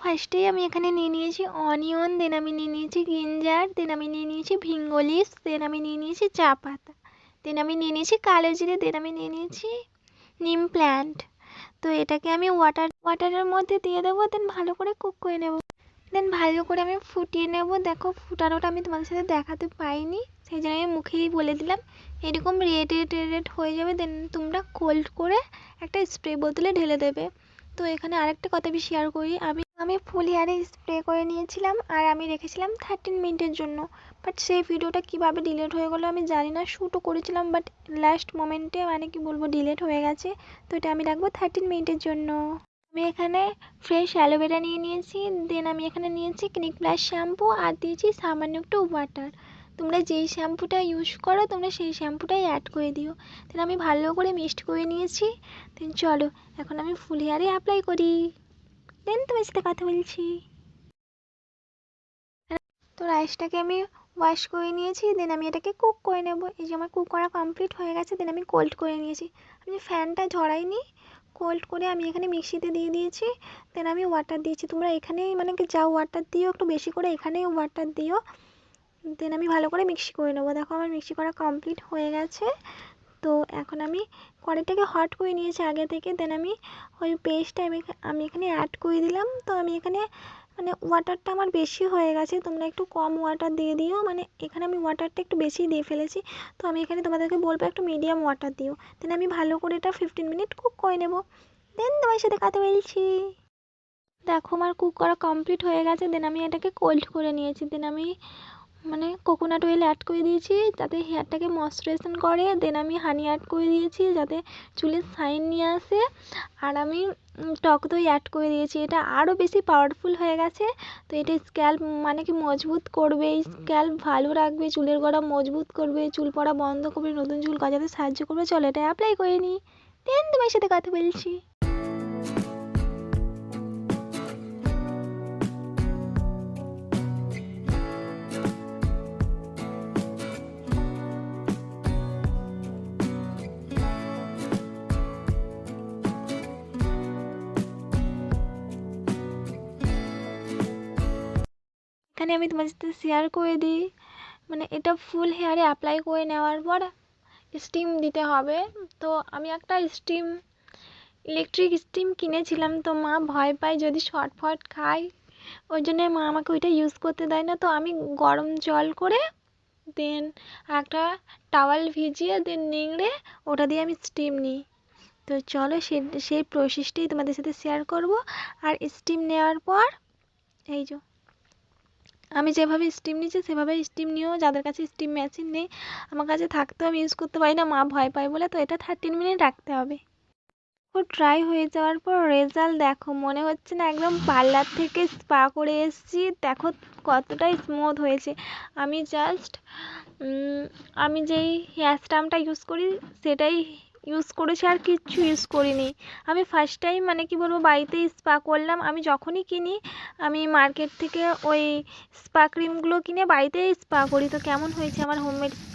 ফার্স্টেই আমি এখানে নিয়ে নিয়েছি অনিয়ন, দেন আমি নিয়ে নিয়েছি গিঞ্জার, দেন আমি নিয়ে নিয়েছি ভিঙ্গলিস দেন আমি নিয়ে নিয়েছি চা পাতা, দেন আমি নিয়ে নিয়েছি কালো জিরে, দেন আমি নিয়ে নিয়েছি নিম প্ল্যান্ট। তো এটাকে আমি ওয়াটার, ওয়াটারের মধ্যে দিয়ে দেবো, দেন ভালো করে কুক করে নেব। দেন ভালো করে আমি ফুটিয়ে নেব। দেখো ফুটানোটা আমি তোমাদের সাথে দেখাতে পাইনি, সেই জন্য আমি মুখেই বলে দিলাম, এরকম রেড রেড রেড হয়ে যাবে, দেন তোমরা কোল্ড করে একটা স্প্রে বোতলে ঢেলে দেবে। তো এখানে আরেকটা কথা আমি শেয়ার করি, আমি আমি ফুল হেয়ারে স্প্রে করে নিয়েছিলাম আর আমি রেখেছিলাম থার্টিন মিনিটের জন্য। বাট সেই ভিডিওটা কীভাবে ডিলেট হয়ে গেলো আমি জানি না শ্যুটও করেছিলাম বাট লাস্ট মোমেন্টে মানে কি বলব ডিলেট হয়ে গেছে। তো এটা আমি রাখব থার্টিন মিনিটের জন্য। আমি এখানে ফ্রেশ অ্যালোভেরা নিয়ে নিয়েছি দেন আমি এখানে নিয়েছি ক্লিনিক প্লাস শ্যাম্পু আর দিয়েছি সামান্য একটু ওয়াটার তোমরা যেই শ্যাম্পুটা ইউজ করো, তোমরা সেই শ্যাম্পুটাই অ্যাড করে দিও। দেন আমি ভালো করে মিক্সড করে নিয়েছি। দেন চলো, এখন আমি ফুল হেয়ারে অ্যাপ্লাই করি। দেন তোমার সাথে কথা বলছি। তো রাইসটাকে আমি ওয়াশ করে নিয়েছি দেন আমি এটাকে কুক করে নেব। এই যে আমার কুক করা কমপ্লিট হয়ে গেছে দেন আমি কোল্ড করে নিয়েছি। আমি ফ্যানটা ঝরাইনি কোল্ড করে আমি এখানে মিক্সিতে দিয়ে দিয়েছি দেন আমি ওয়াটার দিয়েছি। তোমরা এখানেই মানে কি যা ওয়াটার দিও, একটু বেশি করে এখানেই ওয়াটার দিও দেন আমি ভালো করে মিক্সি করে নেব। দেখো আমার মিক্সি করা কমপ্লিট হয়ে গেছে। তো এখন আমি কড়াইটাকে হট করে নিয়েছি আগে থেকে। দেন আমি ওই পেস্টটা আমি আমি এখানে অ্যাড করে দিলাম। তো আমি এখানে মানে ওয়াটারটা আমার বেশি হয়ে গেছে। তোমরা একটু কম ওয়াটার দিয়ে দিও। মানে এখানে আমি ওয়াটারটা একটু বেশি দিয়ে ফেলেছি। তো আমি এখানে তোমাদেরকে বলব একটু মিডিয়াম ওয়াটার দিও। দেন আমি ভালো করে এটা ফিফটিন মিনিট কুক করে নেব। দেন তোমার সাথে কথা বলছি। দেখো, আমার কুক করা কমপ্লিট হয়ে গেছে। দেন আমি এটাকে কোল্ড করে নিয়েছি। দেন আমি মানে কোকোনাট অয়েল অ্যাড করে দিয়েছি যাতে হেয়ারটাকে ময়শ্চারাইজেশন করে দেন আমি হানি অ্যাড করে দিয়েছি যাতে চুলের শাইন নিয়ে আসে আর আমি টক দই অ্যাড করে দিয়েছি এটা আরও বেশি পাওয়ারফুল হয়ে গেছে তো এটা স্ক্যাল্প মানে কি মজবুত করবে স্ক্যাল্প ভালো রাখবে চুলের গোড়া মজবুত করবে চুল পড়া বন্ধ করবে নতুন চুল গজাতে সাহায্য করবে চলো এটা অ্যাপ্লাই করে নিই দেন তোমার সাথে কথা বলছি। এখানে আমি তোমার সাথে শেয়ার করে দিই। মানে এটা ফুল হেয়ারে অ্যাপ্লাই করে নেওয়ার পর স্টিম দিতে হবে। তো আমি একটা স্টিম ইলেকট্রিক স্টিম কিনেছিলাম তো মা ভয় পায় যদি শর্ট ফট খাই। ওই জন্যে মা আমাকে ওইটা ইউজ করতে দেয় না। তো আমি গরম জল করে দেন একটা টাওয়াল ভিজিয়ে দেন নিংড়ে ওটা দিয়ে আমি স্টিম নিই। তো চলো সে, সেই প্রসেসটাই তোমাদের সাথে শেয়ার করব। আর স্টিম নেওয়ার পর, এই যে আমি যেভাবে স্টিম নিচ্ছি সেভাবে স্টিম নিও যাদের কাছে স্টিম মেশিন নেই, আমার কাছে থাকতেও আমি ইউজ করতে পারি না, মা ভয় পায় বলে তো এটা থার্টিন মিনিট রাখতে হবে। খুব ড্রাই হয়ে যাওয়ার পর রেজাল্ট দেখো, মনে হচ্ছে না একদম পার্লার থেকে স্পা করে এসেছি, দেখো কতটাই স্মুথ হয়েছে। আমি জাস্ট আমি যেই হেয়ার স্টামটা ইউজ করি, সেটাই ইউজ করেছি আর কিচ্ছু ইউজ করিনি। আমি ফার্স্ট টাইম মানে কি বলব, বাড়িতে স্পা করলাম। আমি যখনই কিনি, আমি মার্কেট থেকে ওই স্পা ক্রিমগুলো কিনে বাড়িতেই স্পা করি। তো কেমন হয়েছে আমার হোমমেড স্পা